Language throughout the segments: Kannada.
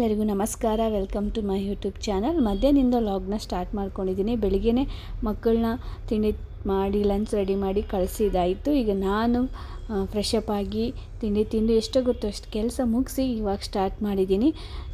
ಎಲ್ಲರಿಗೂ ನಮಸ್ಕಾರ. Welcome to my YouTube channel ಮಧ್ಯಾಹ್ನದಿಂದ ಲಾಗ್ನ ಸ್ಟಾರ್ಟ್ ಮಾಡ್ಕೊಂಡಿದ್ದೀನಿ. ಬೆಳಿಗ್ಗೆನೇ ಮಕ್ಕಳನ್ನ ತಿಂಡಿ ಮಾಡಿ ಲಂಚ್ ರೆಡಿ ಮಾಡಿ ಕಳಿಸಿದಾಯಿತು. ಈಗ ನಾನು ಫ್ರೆಶ್ ಅಪ್ ಆಗಿ ತಿಂಡಿ ತಿಂದು ಗೊತ್ತು ಅಷ್ಟು ಕೆಲಸ ಮುಗಿಸಿ ಇವಾಗ ಸ್ಟಾರ್ಟ್ ಮಾಡಿದ್ದೀನಿ.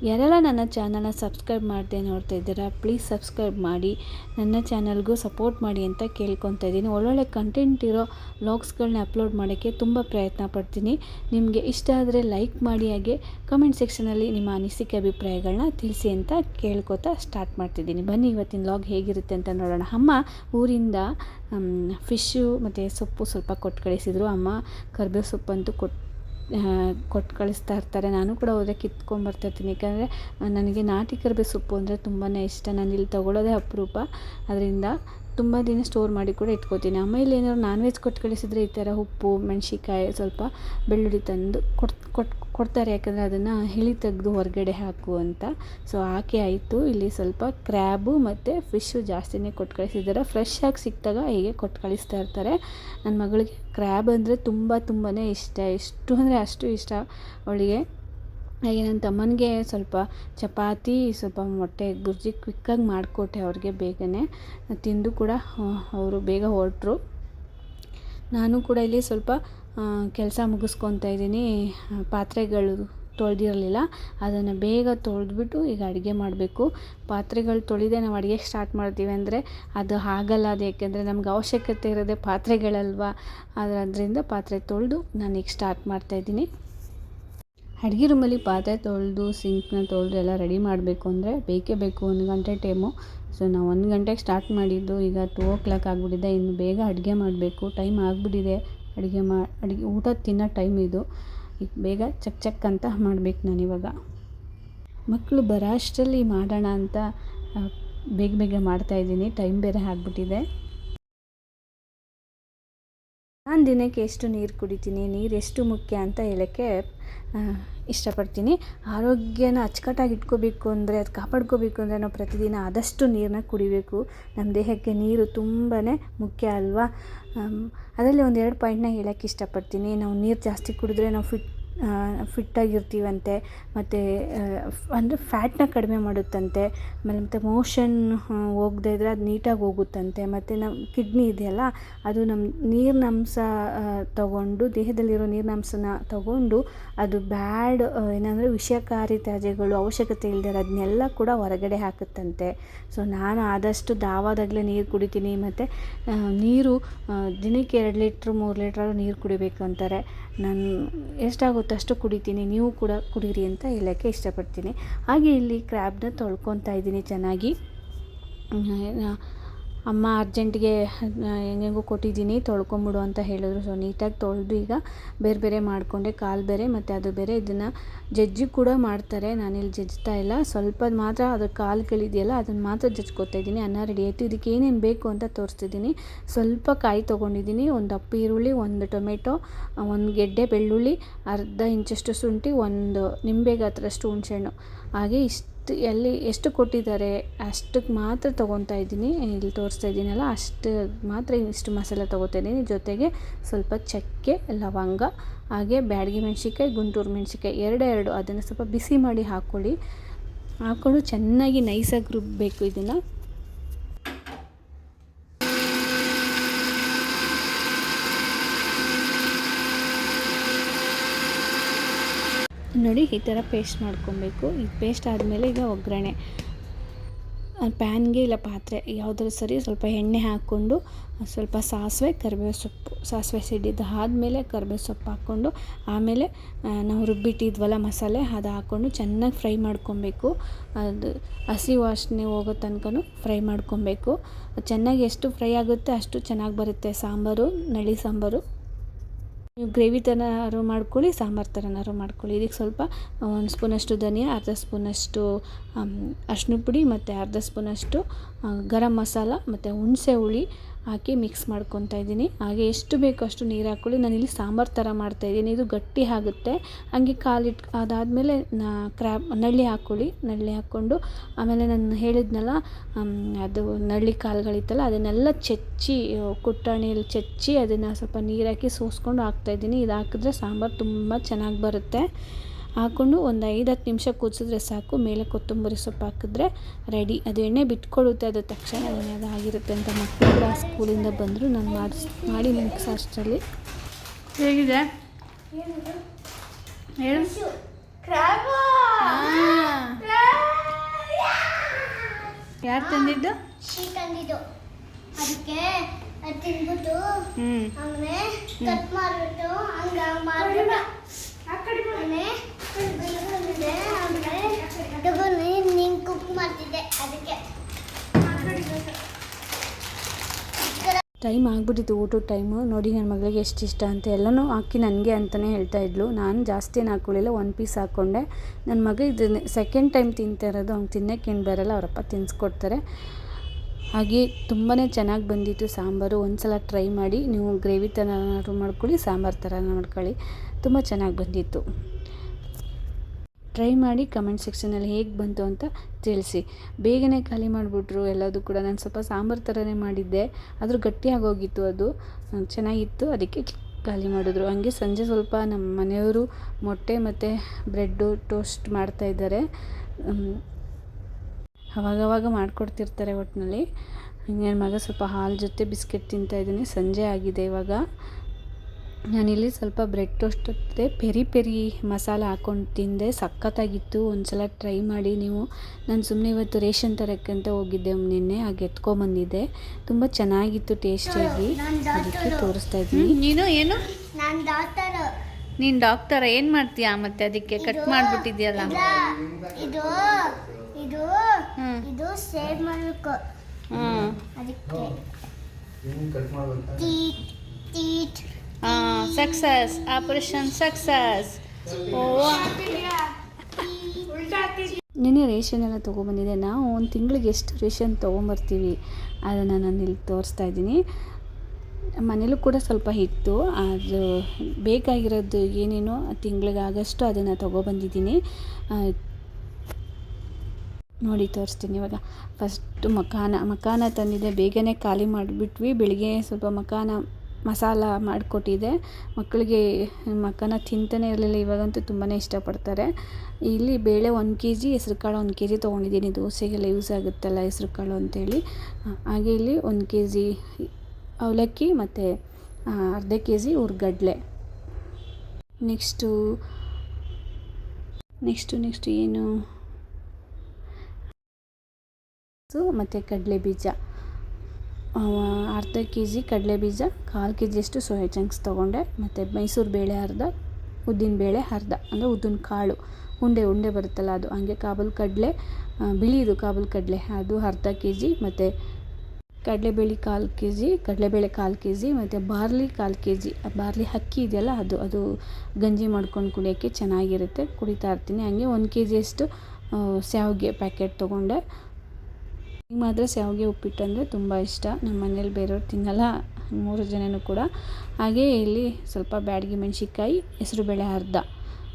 ಯಾರೆಲ್ಲ ನನ್ನ ಚಾನಲನ್ನ ಸಬ್ಸ್ಕ್ರೈಬ್ ಮಾಡದೆ ನೋಡ್ತಾ ಇದ್ದೀರಾ ಪ್ಲೀಸ್ ಸಬ್ಸ್ಕ್ರೈಬ್ ಮಾಡಿ. ನನ್ನ ಚಾನಲ್ಗೂ ಸಪೋರ್ಟ್ ಮಾಡಿ ಅಂತ ಕೇಳ್ಕೊತಾ ಇದ್ದೀನಿ. ಒಳ್ಳೊಳ್ಳೆ ಕಂಟೆಂಟ್ ಇರೋ ವ್ಲಾಗ್ಸ್ಗಳನ್ನ ಅಪ್ಲೋಡ್ ಮಾಡೋಕ್ಕೆ ತುಂಬ ಪ್ರಯತ್ನ ಪಡ್ತೀನಿ. ನಿಮಗೆ ಇಷ್ಟ ಆದರೆ ಲೈಕ್ ಮಾಡಿ, ಹಾಗೆ ಕಮೆಂಟ್ ಸೆಕ್ಷನಲ್ಲಿ ನಿಮ್ಮ ಅನಿಸಿಕೆ ಅಭಿಪ್ರಾಯಗಳನ್ನ ತಿಳಿಸಿ ಅಂತ ಕೇಳ್ಕೊತಾ ಸ್ಟಾರ್ಟ್ ಮಾಡ್ತಿದ್ದೀನಿ. ಬನ್ನಿ, ಇವತ್ತಿನ ಲಾಗ್ ಹೇಗಿರುತ್ತೆ ಅಂತ ನೋಡೋಣ. ಅಮ್ಮ, ಊರಿಂದ ಫಿಶ್ಶು ಮತ್ತು ಸೊಪ್ಪು ಸ್ವಲ್ಪ ಕೊಟ್ಟು ಕಳಿಸಿದರು. ಅಮ್ಮ ಕರ್ಬೇವು ಸೊಪ್ಪಂತೂ ಕೊಟ್ಟು ಕೊಟ್ಟು ಕಳಿಸ್ತಾ ಇರ್ತಾರೆ. ನಾನು ಕೂಡ ಹೋದರೆ ಕಿತ್ಕೊಂಬರ್ತಾಯಿರ್ತೀನಿ ಯಾಕಂದರೆ ನನಗೆ ನಾಟಿ ಕರ್ಬೇವು ಸೊಪ್ಪು ಅಂದರೆ ತುಂಬಾ ಇಷ್ಟ. ನಾನು ಇಲ್ಲಿ ತೊಗೊಳ್ಳೋದೇ ಅಪರೂಪ. ಅದರಿಂದ ತುಂಬ ದಿನ ಸ್ಟೋರ್ ಮಾಡಿ ಕೂಡ ಇಟ್ಕೋತೀನಿ. ಆಮೇಲೆ ಏನಾದ್ರು ನಾನ್ ವೆಜ್ ಕೊಟ್ಟು ಕಳಿಸಿದರೆ ಈ ಥರ ಉಪ್ಪು ಮೆಣಸಿಕಾಯಿ ಸ್ವಲ್ಪ ಬೆಳ್ಳುಳ್ಳಿ ತಂದು ಕೊಟ್ಟು ಕೊಟ್ಟು ಕೊಡ್ತಾರೆ. ಯಾಕಂದರೆ ಅದನ್ನು ಹಿಳಿ ತೆಗೆದು ಹೊರಗಡೆ ಹಾಕು ಅಂತ. ಸೊ ಹಾಕಿ ಆಯಿತು. ಇಲ್ಲಿ ಸ್ವಲ್ಪ ಕ್ರ್ಯಾಬು ಮತ್ತು ಫಿಶ್ಶು ಜಾಸ್ತಿನೇ ಕೊಟ್ಟು ಕಳಿಸಿದ್ದಾರೆ. ಫ್ರೆಶ್ ಆಗಿ ಸಿಕ್ಕಿದಾಗ ಹೀಗೆ ಕೊಟ್ಟು ಕಳಿಸ್ತಾ ಇರ್ತಾರೆ. ನನ್ನ ಮಗಳಿಗೆ ಕ್ರ್ಯಾಬ್ ಅಂದರೆ ತುಂಬ ತುಂಬಾ ಇಷ್ಟ. ಎಷ್ಟು ಅಂದರೆ ಅಷ್ಟು ಇಷ್ಟ ಅವಳಿಗೆ. ಹಾಗೆ ನನ್ನ ತಮ್ಮನಿಗೆ ಸ್ವಲ್ಪ ಚಪಾತಿ, ಸ್ವಲ್ಪ ಮೊಟ್ಟೆ ಬುರ್ಜಿ ಕ್ವಿಕ್ಕಾಗಿ ಮಾಡಿಕೊಟ್ಟೆ ಅವ್ರಿಗೆ ಬೇಗನೆ. ತಿಂದು ಕೂಡ ಅವರು ಬೇಗ ಹೊರಟ್ರು. ನಾನು ಕೂಡ ಇಲ್ಲಿ ಸ್ವಲ್ಪ ಕೆಲಸ ಮುಗಿಸ್ಕೊತಾ ಇದ್ದೀನಿ. ಪಾತ್ರೆಗಳು ತೊಳೆದಿರಲಿಲ್ಲ. ಅದನ್ನು ಬೇಗ ತೊಳೆದ್ಬಿಟ್ಟು ಈಗ ಅಡುಗೆ ಮಾಡಬೇಕು. ಪಾತ್ರೆಗಳು ತೊಳೆದೇ ನಾವು ಅಡುಗೆ ಸ್ಟಾರ್ಟ್ ಮಾಡ್ತೀವಿ ಅಂದರೆ ಅದು ಆಗಲ್ಲ ಅದು. ಯಾಕೆಂದರೆ ನಮ್ಗೆ ಅವಶ್ಯಕತೆ ಇರೋದೇ ಪಾತ್ರೆಗಳಲ್ವ? ಅದರಿಂದ ಪಾತ್ರೆ ತೊಳೆದು ನಾನು ಈಗ ಸ್ಟಾರ್ಟ್ ಮಾಡ್ತಾಯಿದ್ದೀನಿ ಅಡುಗೆ ರೂಮಲ್ಲಿ ಪಾತ್ರೆ ತೊಳೆದು ಸಿಂಕ್ನ ತೊಳೆದು ಎಲ್ಲ ರೆಡಿ ಮಾಡಬೇಕು ಅಂದರೆ ಬೇಕೇ ಬೇಕು, ಒಂದು ಗಂಟೆ ಟೈಮು ಸೊ ನಾವು ಒಂದು ಗಂಟೆಗೆ ಸ್ಟಾರ್ಟ್ ಮಾಡಿದ್ದು, ಈಗ ಟೂ ಓ ಕ್ಲಾಕ್ ಆಗಿಬಿಟ್ಟಿದೆ, ಇನ್ನು ಬೇಗ ಅಡುಗೆ ಮಾಡಬೇಕು. ಟೈಮ್ ಆಗಿಬಿಟ್ಟಿದೆ. ಅಡುಗೆ ಮಾ, ಅಡುಗೆ, ಊಟ ತಿನ್ನೋ ಟೈಮ್ ಇದು. ಈಗ ಬೇಗ ಚಕ್ ಚಕ್ ಅಂತ ಮಾಡಬೇಕು ನಾನಿವಾಗ ಮಕ್ಕಳು ಬರೋ ಅಷ್ಟರಲ್ಲಿ ಮಾಡೋಣ ಅಂತ ಬೇಗ ಬೇಗ ಮಾಡ್ತಾಯಿದ್ದೀನಿ ಟೈಮ್ ಬೇರೆ ಆಗಿಬಿಟ್ಟಿದೆ. ನಾನು ದಿನಕ್ಕೆ ಎಷ್ಟು ನೀರು ಕುಡಿತೀನಿ, ನೀರು ಎಷ್ಟು ಮುಖ್ಯ ಅಂತ ಹೇಳೋಕ್ಕೆ ಇಷ್ಟಪಡ್ತೀನಿ. ಆರೋಗ್ಯನ ಅಚ್ಚುಕಟ್ಟಾಗಿ ಇಟ್ಕೋಬೇಕು ಅಂದರೆ, ಅದು ಕಾಪಾಡ್ಕೋಬೇಕು ಅಂದರೆ ನಾವು ಪ್ರತಿದಿನ ಆದಷ್ಟು ನೀರನ್ನ ಕುಡಿಬೇಕು. ನಮ್ಮ ದೇಹಕ್ಕೆ ನೀರು ತುಂಬಾ ಮುಖ್ಯ ಅಲ್ವಾ? ಅದರಲ್ಲಿ ಒಂದೆರಡು ಪಾಯಿಂಟ್ನ ಹೇಳೋಕ್ಕೆ ಇಷ್ಟಪಡ್ತೀನಿ. ನಾವು ನೀರು ಜಾಸ್ತಿ ಕುಡಿದ್ರೆ ನಾವು ಫಿಟ್ ಫಿಟ್ಟಾಗಿರ್ತೀವಂತೆ, ಮತ್ತು ಅಂದರೆ ಫ್ಯಾಟ್ನ ಕಡಿಮೆ ಮಾಡುತ್ತಂತೆ, ಆಮೇಲೆ ಮತ್ತು ಮೋಷನ್ ಹೋಗದೇ ಇದ್ದರೆ ಅದು ನೀಟಾಗಿ ಹೋಗುತ್ತಂತೆ, ಮತ್ತು ನಮ್ಮ ಕಿಡ್ನಿ ಇದೆಯಲ್ಲ, ಅದು ನಮ್ಮ ನೀರಿನಂಶ ತಗೊಂಡು, ದೇಹದಲ್ಲಿರೋ ನೀರಿನ ಅಂಶನ ತಗೊಂಡು, ಅದು ಬ್ಯಾಡ್ ಏನಂದರೆ ವಿಷಕಾರಿ ತ್ಯಾಜ್ಯಗಳು, ಅವಶ್ಯಕತೆ ಇಲ್ಲದೆ ಅದನ್ನೆಲ್ಲ ಕೂಡ ಹೊರಗಡೆ ಹಾಕುತ್ತಂತೆ. ಸೊ, ನಾನು ಆದಷ್ಟು ದಾವಾದಾಗಲೇ ನೀರು ಕುಡಿತೀನಿ, ಮತ್ತು ನೀರು ದಿನಕ್ಕೆ ಎರಡು ಲೀಟ್ರ್, ಮೂರು ಲೀಟ್ರಾದ್ರೂ ನೀರು ಕುಡಿಬೇಕು ಅಂತಾರೆ. ನಾನು ಎಷ್ಟಾಗುತ್ತೋ ಅಷ್ಟು ಕುಡಿತೀನಿ ನೀವು ಕೂಡ ಕುಡೀರಿ ಅಂತ ಹೇಳೋಕ್ಕೆ ಇಷ್ಟಪಡ್ತೀನಿ. ಹಾಗೆ ಇಲ್ಲಿ ಕ್ರ್ಯಾಬ್ನ ತೊಳ್ಕೊತಾ ಇದ್ದೀನಿ ಚೆನ್ನಾಗಿ. ಅಮ್ಮ ಅರ್ಜೆಂಟಿಗೆ ಹೆಂಗೆಂಗೋ ಕೊಟ್ಟಿದ್ದೀನಿ, ತೊಳ್ಕೊಂಬಿಡು ಅಂತ ಹೇಳಿದ್ರು. ಸೊ ನೀಟಾಗಿ ತೊಳೆದು ಈಗ ಬೇರೆ ಬೇರೆ ಮಾಡಿಕೊಂಡೆ, ಕಾಲು ಬೇರೆ ಮತ್ತು ಅದು ಬೇರೆ. ಇದನ್ನು ಜಜ್ಜಿ ಕೂಡ ಮಾಡ್ತಾರೆ. ನಾನಿಲ್ಲಿ ಜಜ್ತಾ ಇಲ್ಲ. ಸ್ವಲ್ಪ ಮಾತ್ರ ಅದು ಕಾಲುಗಳಿದೆಯಲ್ಲ ಅದನ್ನು ಮಾತ್ರ ಜಜ್ಕೋತಾ ಇದ್ದೀನಿ. ಅನ್ನ ರೆಡಿ ಆಯಿತು. ಇದಕ್ಕೆ ಏನೇನು ಬೇಕು ಅಂತ ತೋರಿಸ್ತಿದ್ದೀನಿ. ಸ್ವಲ್ಪ ಕಾಯಿ ತೊಗೊಂಡಿದ್ದೀನಿ. ಒಂದು ಅಪ್ಪು ಈರುಳ್ಳಿ, ಒಂದು ಟೊಮೆಟೊ ಒಂದು ಗೆಡ್ಡೆ ಬೆಳ್ಳುಳ್ಳಿ, ಅರ್ಧ ಇಂಚಷ್ಟು ಶುಂಠಿ, ಒಂದು ನಿಂಬೆಗೆ ಗಾತ್ರಷ್ಟು ಹುಣಸೆಹಣ್ಣು. ಹಾಗೆ ಇಷ್ಟು ಎಲ್ಲಿ ಎಷ್ಟು ಕೊಟ್ಟಿದ್ದಾರೆ, ಅಷ್ಟಕ್ಕೆ ಮಾತ್ರ ತೊಗೊತಾ ಇದ್ದೀನಿ. ಇಲ್ಲಿ ತೋರಿಸ್ತಾ ಇದ್ದೀನಲ್ಲ, ಅಷ್ಟು ಮಾತ್ರ ಇಷ್ಟು ಮಸಾಲೆ ತೊಗೋತಾ ಇದ್ದೀನಿ. ಜೊತೆಗೆ ಸ್ವಲ್ಪ ಚಕ್ಕೆ, ಲವಂಗ, ಹಾಗೆ ಬ್ಯಾಡಗಿ ಮೆಣಸಿನ್ಕಾಯಿ, ಗುಂಟೂರು ಮೆಣಸಿನ್ಕಾಯಿ ಎರಡೆರಡು ಎರಡು. ಅದನ್ನು ಸ್ವಲ್ಪ ಬಿಸಿ ಮಾಡಿ ಹಾಕ್ಕೊಳ್ಳಿ. ಹಾಕ್ಕೊಂಡು ಚೆನ್ನಾಗಿ ನೈಸಾಗಿ ರುಬ್ಬಬೇಕು ಇದನ್ನು. ನೋಡಿ ಈ ಥರ ಪೇಸ್ಟ್ ಮಾಡ್ಕೊಬೇಕು. ಈ ಪೇಸ್ಟ್ ಆದಮೇಲೆ ಈಗ ಒಗ್ಗರಣೆ. ಪ್ಯಾನ್ಗೆ ಇಲ್ಲ ಪಾತ್ರೆ ಯಾವುದ್ರ ಸರಿ ಸ್ವಲ್ಪ ಎಣ್ಣೆ ಹಾಕ್ಕೊಂಡು, ಸ್ವಲ್ಪ ಸಾಸಿವೆ, ಕರಿಬೇವು ಸೊಪ್ಪು, ಸಾಸಿವೆ ಸಿಡಿದ್ದು ಆದಮೇಲೆ ಕರಿಬೇವು ಸೊಪ್ಪು ಹಾಕ್ಕೊಂಡು, ಆಮೇಲೆ ನಾವು ರುಬ್ಬಿಟ್ಟಿದ್ವಲ್ಲ ಮಸಾಲೆ, ಅದು ಹಾಕ್ಕೊಂಡು ಚೆನ್ನಾಗಿ ಫ್ರೈ ಮಾಡ್ಕೊಬೇಕು. ಅದು ಹಸಿ ವಾಸನೆ ಹೋಗೋ ತನಕ ಫ್ರೈ ಮಾಡ್ಕೊಬೇಕು. ಚೆನ್ನಾಗಿ ಎಷ್ಟು ಫ್ರೈ ಆಗುತ್ತೆ ಅಷ್ಟು ಚೆನ್ನಾಗಿ ಬರುತ್ತೆ. ಸಾಂಬಾರು, ನಳಿ ಸಾಂಬಾರು. ನೀವು ಗ್ರೇವಿ ಥರನಾದ್ರು ಮಾಡ್ಕೊಳ್ಳಿ, ಸಾಂಬಾರು ಥರನಾದ್ರು ಮಾಡ್ಕೊಳ್ಳಿ. ಇದಕ್ಕೆ ಸ್ವಲ್ಪ ಒಂದು ಸ್ಪೂನಷ್ಟು ಧನಿಯಾ, ಅರ್ಧ ಸ್ಪೂನಷ್ಟು ಅರ್ಶಿನ ಪುಡಿ ಮತ್ತು ಅರ್ಧ ಸ್ಪೂನಷ್ಟು ಗರಂ ಮಸಾಲ ಮತ್ತು ಹುಣಸೆ ಹುಳಿ ಹಾಕಿ ಮಿಕ್ಸ್ ಮಾಡ್ಕೊತಾ ಇದ್ದೀನಿ. ಹಾಗೆ ಎಷ್ಟು ಬೇಕೋ ಅಷ್ಟು ನೀರು ಹಾಕ್ಕೊಳ್ಳಿ. ನಾನಿಲ್ಲಿ ಸಾಂಬಾರು ಥರ ಮಾಡ್ತಾಯಿದ್ದೀನಿ ಇದು ಗಟ್ಟಿ ಆಗುತ್ತೆ. ಹಂಗೆ ಕಾಲಿಟ್ಟು ಅದಾದಮೇಲೆ ನಾ ಕ್ರ್ಯಾಬ್ ನಳ್ಳಿ ಹಾಕ್ಕೊಳ್ಳಿ. ನಳ್ಳಿ ಹಾಕ್ಕೊಂಡು ಆಮೇಲೆ ನಾನು ಹೇಳಿದ್ನಲ್ಲ ಅದು ನಳ್ಳಿ ಕಾಳುಗಳಿತ್ತಲ್ಲ ಅದನ್ನೆಲ್ಲ ಚೆಚ್ಚಿ ಕುಟ್ಟಾಣಿಯಲ್ಲಿ ಚೆಚ್ಚಿ ಅದನ್ನು ಸ್ವಲ್ಪ ನೀರು ಹಾಕಿ ಸೋಸ್ಕೊಂಡು ಹಾಕ್ತಾಯಿದ್ದೀನಿ ಇದು ಹಾಕಿದ್ರೆ ಸಾಂಬಾರು ತುಂಬ ಚೆನ್ನಾಗಿ ಬರುತ್ತೆ. ಹಾಕ್ಕೊಂಡು ಒಂದು ಐದು ಹತ್ತು ನಿಮಿಷ ಕುದಿಸಿದ್ರೆ ಸಾಕು. ಮೇಲೆ ಕೊತ್ತಂಬರಿ ಸೊಪ್ಪು ಹಾಕಿದ್ರೆ ರೆಡಿ ಅದು ಎಣ್ಣೆ ಬಿಟ್ಕೊಳ್ಳುತ್ತೆ ಅದು ತಕ್ಷಣ ಅದು ಆಗಿರುತ್ತೆ ಅಂತ ಮಕ್ಕಳು ಕೂಡ ಸ್ಕೂಲಿಂದ ಬಂದರು. ನಾನು ಮಾಡಿಸ್ ಮಾಡಿ ಮಿಕ್ಸ್ ಅಷ್ಟರಲ್ಲಿ. ಹೇಗಿದೆ? ಹೇಳು. ಯಾರು ತಂದಿದ್ದು? ಅದಕ್ಕೆ ಅದ್ ಕಟ್ ಮಾಡ್ಬಿಟ್ಟು ಹಂಗ ಮಾಡ್ಬಿಟ್ಟು ಆಮೇಲೆ ಬಿಡ್ಕೊಂಡಿದ್ದೆ ಟೈಮ್ ಆಗಿಬಿಟ್ಟಿತ್ತು ಊಟದ ಟೈಮು. ನೋಡಿ ನನ್ನ ಮಗಳಿಗೆ ಎಷ್ಟು ಇಷ್ಟ ಅಂತ ಎಲ್ಲನೂ ಹಾಕಿ ನನಗೆ ಅಂತಲೇ ಹೇಳ್ತಾ ಇದ್ಲು. ನಾನು ಜಾಸ್ತಿ ಏನು ಹಾಕ್ಕೊಳ್ಳಿಲ್ಲ ಒನ್ ಪೀಸ್ ಹಾಕ್ಕೊಂಡೆ ನನ್ನ ಮಗ ಇದನ್ನ ಸೆಕೆಂಡ್ ಟೈಮ್ ತಿಂತಾ ಇರೋದು, ಅವ್ನು ತಿನ್ನೋಕ್ಕೇನು ಬರಲ್ಲ ಅವರಪ್ಪ ತಿನ್ನಿಸ್ಕೊಡ್ತಾರೆ ಹಾಗೆ ತುಂಬಾ ಚೆನ್ನಾಗಿ ಬಂದಿತ್ತು ಸಾಂಬಾರು. ಒಂದು ಸಲ ಟ್ರೈ ಮಾಡಿ, ನೀವು ಗ್ರೇವಿ ಥರ ಮಾಡ್ಕೊಳ್ಳಿ, ಸಾಂಬಾರು ಥರ ಮಾಡ್ಕೊಳ್ಳಿ. ತುಂಬ ಚೆನ್ನಾಗಿ ಬಂದಿತ್ತು. ಟ್ರೈ ಮಾಡಿ ಕಮೆಂಟ್ ಸೆಕ್ಷನಲ್ಲಿ ಹೇಗೆ ಬಂತು ಅಂತ ತಿಳಿಸಿ. ಬೇಗನೆ ಖಾಲಿ ಮಾಡಿಬಿಟ್ರು ಎಲ್ಲದೂ ಕೂಡ ನಾನು ಸ್ವಲ್ಪ ಸಾಂಬಾರು ಥರನೇ ಮಾಡಿದ್ದೆ, ಆದರೂ ಗಟ್ಟಿಯಾಗೋಗಿತ್ತು ಅದು. ಚೆನ್ನಾಗಿತ್ತು, ಅದಕ್ಕೆ ಖಾಲಿ ಮಾಡಿದ್ರು. ಹಂಗೆ ಸಂಜೆ ಸ್ವಲ್ಪ ನಮ್ಮ ಮನೆಯವರು ಮೊಟ್ಟೆ ಮತ್ತು ಬ್ರೆಡ್ಡು ಟೋಸ್ಟ್ ಮಾಡ್ತಾಯಿದ್ದಾರೆ ಅವಾಗವಾಗ ಮಾಡಿಕೊಡ್ತಿರ್ತಾರೆ ಒಟ್ಟಿನಲ್ಲಿ ನನ್ನ ಮಗ ಸ್ವಲ್ಪ ಹಾಲು ಜೊತೆ ಬಿಸ್ಕೆಟ್ ತಿಂತಾಯಿದ್ದೀನಿ ಸಂಜೆ ಆಗಿದೆ ಇವಾಗ. ನಾನಿಲ್ಲಿ ಸ್ವಲ್ಪ ಬ್ರೆಡ್ ಟೋಸ್ಟ್ ಜೊತೆ ಪೆರಿ ಪೆರಿ ಮಸಾಲ ಹಾಕ್ಕೊಂಡು ತಿಂದೆ. ಸಖತ್ತಾಗಿತ್ತು. ಒಂದು ಸಲ ಟ್ರೈ ಮಾಡಿ ನೀವು. ನಾನು ಸುಮ್ಮನೆ ಇವತ್ತು ರೇಷನ್ ತರಕ್ಕಂತ ಹೋಗಿದ್ದೆ ನಿನ್ನೆ. ಹಾಗೆ ಎತ್ಕೊಂಬಂದಿದ್ದೆ ತುಂಬ ಚೆನ್ನಾಗಿತ್ತು ಟೇಸ್ಟಿಯಾಗಿ ಅದಕ್ಕೆ ತೋರಿಸ್ತಾ ಇದ್ದೀನಿ. ನೀನು ಏನು? ನಾನು ಡಾಕ್ಟರ್ ನೀನು ಡಾಕ್ಟರ್ ಏನು ಮಾಡ್ತೀಯಾ ಮತ್ತೆ? ಅದಕ್ಕೆ ಕಟ್ ಮಾಡಿಬಿಟ್ಟಿದ್ಯಲ್ಲ? ಇದು ಇದು ಹ್ಞೂ ಇದು ಸೇವ್ ಮಾಡಬೇಕು. ಹ್ಞೂ ಅದಕ್ಕೆ. ಟೀಟ್ ಟೀಟ್ ಸಕ್ಸಸ್ ಆಪರೇಷನ್ ಸಕ್ಸಸ್ ಓ. ನಿನ್ನೆ ರೇಷನ್ ಎಲ್ಲ ತೊಗೊಬಂದಿದೆ ನಾವು ಒಂದು ತಿಂಗಳಿಗೆ ಎಷ್ಟು ರೇಷನ್ ತೊಗೊಂಬರ್ತೀವಿ ಅದನ್ನು ನಾನು ಇಲ್ಲಿ ತೋರಿಸ್ತಾ ಇದ್ದೀನಿ. ಮನೇಲೂ ಕೂಡ ಸ್ವಲ್ಪ ಇತ್ತು. ಅದು ಬೇಕಾಗಿರೋದು ಏನೇನೋ ತಿಂಗಳಿಗೆ ಆಗಷ್ಟು ಅದನ್ನು ತೊಗೊಬಂದಿದ್ದೀನಿ ನೋಡಿ ತೋರಿಸ್ತೀನಿ ಇವಾಗ. ಫಸ್ಟು ಮಖಾನ ಮಖಾನ ತಂದಿದ್ದೆ ಬೇಗನೆ ಖಾಲಿ ಮಾಡಿಬಿಟ್ವಿ. ಬೆಳಿಗ್ಗೆ ಸ್ವಲ್ಪ ಮಕಾನ ಮಸಾಲ ಮಾಡಿಕೊಟ್ಟಿದ್ದೆ ಮಕ್ಕಳಿಗೆ, ಮಕ್ಕನ ತಿಂತಾನೆ ಇರಲಿಲ್ಲ, ಇವಾಗಂತೂ ತುಂಬಾ ಇಷ್ಟಪಡ್ತಾರೆ. ಇಲ್ಲಿ ಬೇಳೆ ಒಂದು ಕೆ ಜಿ ಹೆಸ್ರು ಕಾಳು ಒಂದು ಕೆ ಜಿ ತೊಗೊಂಡಿದ್ದೀನಿ. ದೋಸೆಗೆಲ್ಲ ಯೂಸ್ ಆಗುತ್ತಲ್ಲ ಹೆಸ್ರು ಕಾಳು ಅಂತೇಳಿ ಹಾಗೆ ಇಲ್ಲಿ ಒಂದು ಕೆ ಜಿ ಅವಲಕ್ಕಿ ಮತ್ತು ಅರ್ಧ ಕೆ ಜಿ ಹುರ್ಗಡ್ಲೆ ನೆಕ್ಸ್ಟು ನೆಕ್ಸ್ಟು ನೆಕ್ಸ್ಟ್ ಏನು? ಮತ್ತು ಕಡಲೆ ಬೀಜ ಅರ್ಧ ಕೆ ಜಿ ಕಡಲೆ ಬೀಜ ಕಾಲು ಕೆ ಜಿಯಷ್ಟು ಸೋಯಾ ಚಂಕ್ಸ್ ತೊಗೊಂಡೆ. ಮತ್ತು ಮೈಸೂರು ಬೇಳೆ ಅರ್ಧ, ಉದ್ದಿನ ಬೇಳೆ ಅರ್ಧ, ಅಂದರೆ ಉದ್ದಿನ ಕಾಳು. ಉಂಡೆ ಉಂಡೆ ಬರುತ್ತಲ್ಲ ಅದು. ಹಾಗೆ ಕಾಬೂಲ್ ಕಡಲೆ ಬಿಳಿದು ಕಾಬೂಲ್ ಕಡಲೆ. ಅದು ಅರ್ಧ ಕೆ ಜಿ ಮತ್ತು ಕಡಲೆಬೇಳೆ ಕಾಲು ಕೆ ಜಿ ಕಡಲೆಬೇಳೆ ಕಾಲು ಕೆ ಜಿ ಮತ್ತು ಬಾರ್ಲಿ ಕಾಲು ಕೆ ಜಿ ಬಾರ್ಲಿ ಅಕ್ಕಿ ಇದೆಯಲ್ಲ ಅದು ಅದು ಗಂಜಿ ಮಾಡ್ಕೊಂಡು ಕುಡಿಯೋಕ್ಕೆ ಚೆನ್ನಾಗಿರುತ್ತೆ. ಕುಡಿತಾ ಇರ್ತೀನಿ. ಹಾಗೆ ಒಂದು ಕೆ ಜಿಯಷ್ಟು ಶಾವಿಗೆ ಪ್ಯಾಕೆಟ್ ತೊಗೊಂಡೆ. ಈಗ ಮಾತ್ರ ಶಾವಿಗೆ ಉಪ್ಪಿಟ್ಟು ಅಂದರೆ ತುಂಬ ಇಷ್ಟ. ನಮ್ಮ ಮನೇಲಿ ಬೇರೆಯವ್ರು ತಿನ್ನಲ್ಲ, ಮೂರು ಜನನೂ ಕೂಡ. ಹಾಗೆ ಇಲ್ಲಿ ಸ್ವಲ್ಪ ಬ್ಯಾಡಗಿ ಮೆಣಸಿನ್ಕಾಯಿ ಹೆಸರುಬೇಳೆ ಅರ್ಧ.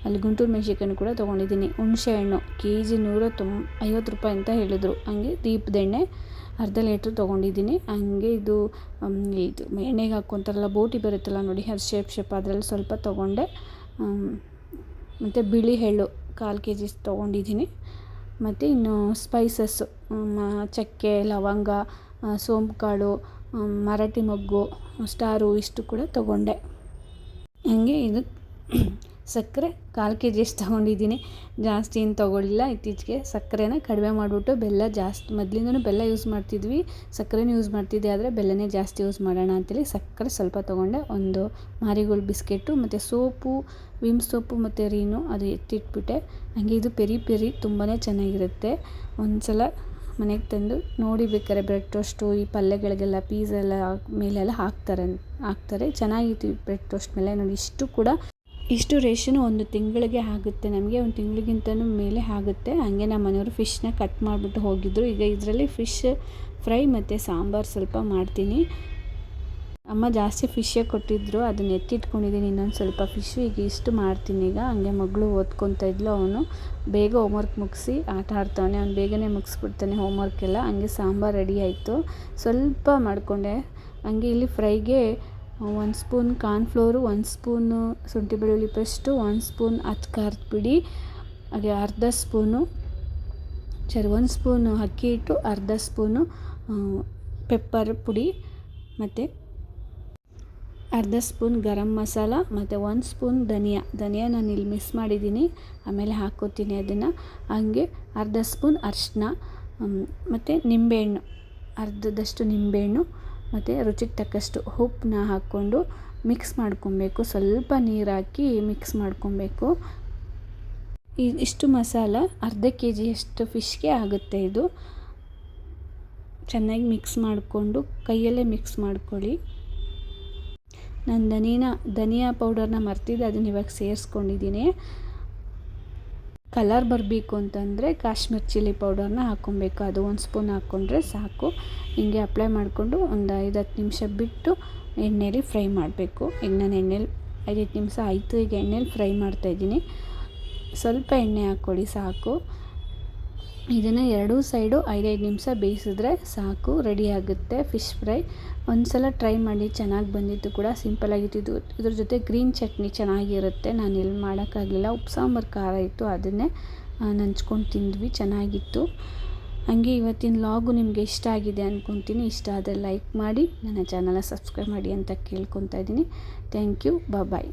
ಅಲ್ಲಿ ಗುಂಟೂರು ಮೆಣಸಿನ್ಕಾಯಿನೂ ಕೂಡ ತೊಗೊಂಡಿದ್ದೀನಿ. ಹುಣಸೆ ಹಣ್ಣು ಕೆ ಜಿ ನೂರ ತೊಂ, ಐವತ್ತು ರೂಪಾಯಿ ಅಂತ ಹೇಳಿದರು. ಹಂಗೆ ದೀಪದ ಎಣ್ಣೆ, ಅರ್ಧ ಲೀಟ್ರ್ ತೊಗೊಂಡಿದ್ದೀನಿ. ಹಂಗೆ ಇದು ಇದು ಎಣ್ಣೆಗೆ ಹಾಕ್ಕೊಂತಾರಲ್ಲ ಬೋಟಿ ಬರುತ್ತಲ್ಲ ನೋಡಿ, ಅದು ಶೇಪ್ ಶೇಪ್ ಅದರಲ್ಲಿ ಸ್ವಲ್ಪ ತೊಗೊಂಡೆ. ಮತ್ತು ಬಿಳಿ ಎಳ್ಳು, ಕಾಲು ಕೆ ಜಿ ತೊಗೊಂಡಿದ್ದೀನಿ. ಮತ್ತು ಇನ್ನು ಸ್ಪೈಸಸ್ಸು ಚಕ್ಕೆ, ಲವಂಗ ಸೋಂಪು ಕಾಳು ಮರಾಠಿ ಮೊಗ್ಗು, ಸ್ಟಾರು ಇಷ್ಟು ಕೂಡ ತಗೊಂಡೆ. ಹಾಗೆ ಇದು ಸಕ್ಕರೆ ಕಾಲು ಕೆ ಜಿ ಎಷ್ಟು ತೊಗೊಂಡಿದ್ದೀನಿ. ಜಾಸ್ತಿ ಏನು ತೊಗೊಳ್ಳಿಲ್ಲ. ಇತ್ತೀಚೆಗೆ ಸಕ್ಕರೆನ ಕಡಿಮೆ ಮಾಡಿಬಿಟ್ಟು ಬೆಲ್ಲ ಜಾಸ್ತಿ, ಮೊದಲಿಂದನೂ ಬೆಲ್ಲ ಯೂಸ್ ಮಾಡ್ತಿದ್ವಿ. ಸಕ್ಕರೆನೂ ಯೂಸ್ ಮಾಡ್ತಿದ್ದೆ, ಆದರೆ ಬೆಲ್ಲನೇ ಜಾಸ್ತಿ ಯೂಸ್ ಮಾಡೋಣ ಅಂತೇಳಿ ಸಕ್ಕರೆ ಸ್ವಲ್ಪ ತೊಗೊಂಡೆ. ಒಂದು ಮಾರಿಗೋಲ್ಡ್ ಬಿಸ್ಕೆಟು, ಮತ್ತು ಸೋಪು, ವಿಮ್ ಸೋಪು ಮತ್ತು ರೀನು ಅದು ಎತ್ತಿಟ್ಬಿಟ್ಟೆ. ಹಾಗೆ ಇದು ಪೆರಿ ಪೆರಿ ತುಂಬಾ ಚೆನ್ನಾಗಿರುತ್ತೆ. ಒಂದು ಸಲ ಮನೆಗೆ ತಂದು ನೋಡಿ ಬೇಕಾದ್ರೆ ಬ್ರೆಡ್ ಟೋಸ್ಟು, ಈ ಪಲ್ಯಗಳಿಗೆಲ್ಲ ಪೀಸ್ ಎಲ್ಲ ಮೇಲೆಲ್ಲ ಹಾಕ್ತಾರೆ ಹಾಕ್ತಾರೆ. ಚೆನ್ನಾಗಿತ್ತು ಈ ಬ್ರೆಡ್ ಟೋಸ್ಟ್ ಮೇಲೆ. ನೋಡಿ, ಇಷ್ಟು ಕೂಡ ಇಷ್ಟು ರೇಷನ್ ಒಂದು ತಿಂಗಳಿಗೆ ಆಗುತ್ತೆ, ನಮಗೆ ಒಂದು ತಿಂಗಳಿಗಿಂತನೂ ಮೇಲೆ ಆಗುತ್ತೆ. ಹಾಗೆ ನಮ್ಮ ಮನೆಯವರು ಫಿಶ್ನ ಕಟ್ ಮಾಡಿಬಿಟ್ಟು ಹೋಗಿದ್ದರು ಈಗ ಇದರಲ್ಲಿ ಫಿಶ್ ಫ್ರೈ ಮತ್ತು ಸಾಂಬಾರು ಸ್ವಲ್ಪ ಮಾಡ್ತೀನಿ. ಅಮ್ಮ ಜಾಸ್ತಿ ಫಿಶ್ಶೇ ಕೊಟ್ಟಿದ್ದರು ಅದನ್ನ ಎತ್ತಿಟ್ಕೊಂಡಿದ್ದೀನಿ ಇನ್ನೊಂದು ಸ್ವಲ್ಪ ಫಿಶ್ಶು ಈಗ ಇಷ್ಟು ಮಾಡ್ತೀನಿ ಈಗ. ಹಂಗೆ ಮಗಳು ಓದ್ಕೊತಾ ಇದ್ಲು ಅವನು. ಬೇಗ ಹೋಮ್ವರ್ಕ್ ಮುಗಿಸಿ ಆಟ ಆಡ್ತಾನೆ ಅವ್ನು ಬೇಗನೆ ಮುಗಿಸ್ಬಿಡ್ತಾನೆ ಹೋಮ್ವರ್ಕ್ ಎಲ್ಲ. ಹಂಗೆ ಸಾಂಬಾರು ರೆಡಿ ಆಯಿತು. ಸ್ವಲ್ಪ ಮಾಡಿಕೊಂಡೆ. ಹಂಗೆ ಇಲ್ಲಿ ಫ್ರೈಗೆ ಒಂದು ಸ್ಪೂನ್ ಕಾರ್ನ್ ಫ್ಲೋರು ಒಂದು ಸ್ಪೂನು ಶುಂಠಿ ಬೆಳ್ಳುಳ್ಳಿ ಪೇಸ್ಟು, ಒಂದು ಸ್ಪೂನ್ ಅಚ್ಚ ಖಾರದ ಪುಡಿ, ಹಾಗೆ ಅರ್ಧ ಸ್ಪೂನು ಸರಿ, ಒಂದು ಸ್ಪೂನು ಅಕ್ಕಿ ಹಿಟ್ಟು, ಅರ್ಧ ಸ್ಪೂನು ಪೆಪ್ಪರ್ ಪುಡಿ ಮತ್ತು ಅರ್ಧ ಸ್ಪೂನ್ ಗರಂ ಮಸಾಲ ಮತ್ತು ಒಂದು ಸ್ಪೂನ್ ಧನಿಯಾ. ಧನಿಯಾ ನಾನು ಇಲ್ಲಿ ಮಿಸ್ ಮಾಡಿದ್ದೀನಿ. ಆಮೇಲೆ ಹಾಕ್ಕೋತೀನಿ ಅದನ್ನು. ಹಂಗೆ ಅರ್ಧ ಸ್ಪೂನ್ ಅರಿಶಿನ ಮತ್ತು ನಿಂಬೆಹಣ್ಣು. ಅರ್ಧದಷ್ಟು ನಿಂಬೆಹಣ್ಣು. ಮತ್ತು ರುಚಿಗೆ ತಕ್ಕಷ್ಟು ಉಪ್ಪನ್ನ ಹಾಕ್ಕೊಂಡು ಮಿಕ್ಸ್ ಮಾಡ್ಕೊಬೇಕು. ಸ್ವಲ್ಪ ನೀರು ಹಾಕಿ ಮಿಕ್ಸ್ ಮಾಡ್ಕೊಬೇಕು. ಈ ಇಷ್ಟು ಮಸಾಲ ಅರ್ಧ ಕೆ ಜಿಯಷ್ಟು ಫಿಶ್ಗೆ ಆಗುತ್ತೆ ಇದು. ಚೆನ್ನಾಗಿ ಮಿಕ್ಸ್ ಮಾಡಿಕೊಂಡು ಕೈಯಲ್ಲೇ ಮಿಕ್ಸ್ ಮಾಡ್ಕೊಳ್ಳಿ. ನಾನು ಧನಿಯಾ ಧನಿಯಾ ಪೌಡರ್ನ ಮರ್ತಿದ್ದೆ, ಅದನ್ನ ಇವಾಗ ಸೇರಿಸ್ಕೊಂಡಿದ್ದೀನಿ. ಕಲರ್ ಬರಬೇಕು ಅಂತಂದರೆ ಕಾಶ್ಮೀರ್ ಚಿಲ್ಲಿ ಪೌಡರ್ನ ಹಾಕ್ಕೊಬೇಕು. ಅದು ಒಂದು ಸ್ಪೂನ್ ಹಾಕ್ಕೊಂಡ್ರೆ ಸಾಕು. ಹಿಂಗೆ ಅಪ್ಲೈ ಮಾಡಿಕೊಂಡು ಒಂದು ಐದು ಹತ್ತು ನಿಮಿಷ ಬಿಟ್ಟು ಎಣ್ಣೆಲಿ ಫ್ರೈ ಮಾಡಬೇಕು. ಈಗ ನಾನು ಎಣ್ಣೆಲಿ ಹತ್ತು ನಿಮಿಷ ಆಯಿತು. ಈಗ ಎಣ್ಣೆಲಿ ಫ್ರೈ ಮಾಡ್ತಾಯಿದ್ದೀನಿ ಸ್ವಲ್ಪ ಎಣ್ಣೆ ಹಾಕ್ಕೊಳ್ಳಿ, ಸಾಕು. ಇದನ್ನು ಎರಡೂ ಸೈಡು ಐದೈದು ನಿಮಿಷ ಬೇಯಿಸಿದ್ರೆ ಸಾಕು ರೆಡಿ ಆಗುತ್ತೆ. ಫಿಶ್ ಫ್ರೈ ಒಂದು ಸಲ ಟ್ರೈ ಮಾಡಿ, ಚೆನ್ನಾಗಿ ಬಂದಿತ್ತು ಕೂಡ ಸಿಂಪಲಾಗಿತ್ತು ಇದು, ಇದ್ರ ಜೊತೆ ಗ್ರೀನ್ ಚಟ್ನಿ ಚೆನ್ನಾಗಿರುತ್ತೆ. ನಾನು ಎಲ್ಲಿ ಮಾಡೋಕ್ಕಾಗಲಿಲ್ಲ ಉಪ್ಪು, ಸಾಂಬಾರು, ಖಾರ ಇತ್ತು, ಅದನ್ನೇ ನಂಚ್ಕೊಂಡು ತಿಂದ್ವಿ. ಚೆನ್ನಾಗಿತ್ತು. ಹಾಗೆ ಇವತ್ತಿನ ಲಾಗು ನಿಮಗೆ ಇಷ್ಟ ಆಗಿದೆ ಅಂದ್ಕೊತೀನಿ ಇಷ್ಟ ಆದರೆ ಲೈಕ್ ಮಾಡಿ, ನನ್ನ ಚಾನಲ್ನ ಸಬ್ಸ್ಕ್ರೈಬ್ ಮಾಡಿ ಅಂತ ಕೇಳ್ಕೊತಾ ಇದ್ದೀನಿ. Thank you bye